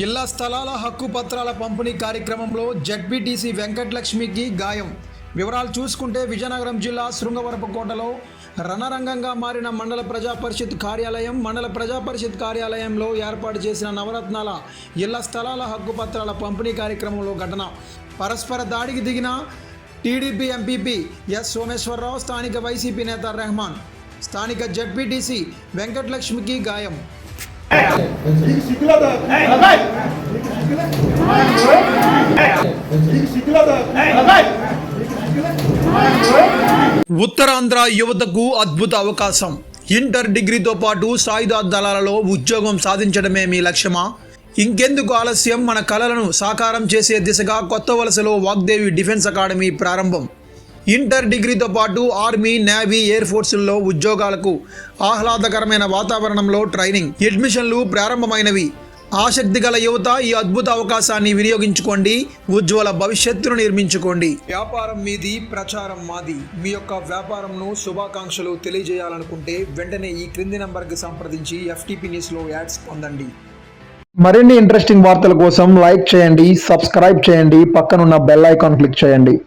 ఇళ్ళ స్థలాల హక్కు పత్రాల పంపిణీ కార్యక్రమంలో జడ్పీటీసీ వెంకటలక్ష్మికి గాయం. వివరాలు చూసుకుంటే విజయనగరం జిల్లా శృంగవరపకోటలో రణరంగంగా మారిన మండల ప్రజా పరిషత్ కార్యాలయం మండల ప్రజా పరిషత్ కార్యాలయంలో ఏర్పాటు చేసిన నవరత్నాల ఇళ్ళ స్థలాల హక్కు పత్రాల పంపిణీ కార్యక్రమంలో ఘటన. పరస్పర దాడికి దిగిన టీడీపీ ఎంపీపీ ఎస్ సోమేశ్వరరావు స్థానిక వైసీపీ నేత రెహమాన్ స్థానిక జడ్పీటీసీ వెంకటలక్ష్మికి గాయం. ఉత్తరాంధ్ర యువతకు అద్భుత అవకాశం. ఇంటర్ డిగ్రీతో పాటు సాయుధ దళాలలో ఉద్యోగం సాధించడమే మీ లక్ష్యమా? ఇంకెందుకు ఆలస్యం? మన కళలను సాకారం చేసే దిశగా కొత్త వలసలో వాగ్దేవి డిఫెన్స్ అకాడమీ ప్రారంభం. ఇంటర్ డిగ్రీతో పాటు ఆర్మీ నేవీ ఎయిర్ ఫోర్సుల్లో ఉద్యోగాలకు ఆహ్లాదకరమైన వాతావరణంలో ట్రైనింగ్ అడ్మిషన్లు ప్రారంభమైనవి. ఆసక్తి గల యువత ఈ అద్భుత అవకాశాన్ని వినియోగించుకోండి ఉజ్వల భవిష్యత్తును నిర్మించుకోండి. వ్యాపారం మీది ప్రచారం మాది. మీ యొక్క వ్యాపారంను శుభాకాంక్షలు తెలియజేయాలనుకుంటే వెంటనే ఈ క్రింది నంబర్కి సంప్రదించి ఎఫ్టీపీ న్యూస్లో యాడ్స్ పొందండి. మరిన్ని ఇంట్రెస్టింగ్ వార్తల కోసం లైక్ చేయండి సబ్స్క్రైబ్ చేయండి పక్కనున్న బెల్ ఐకాన్ క్లిక్ చేయండి.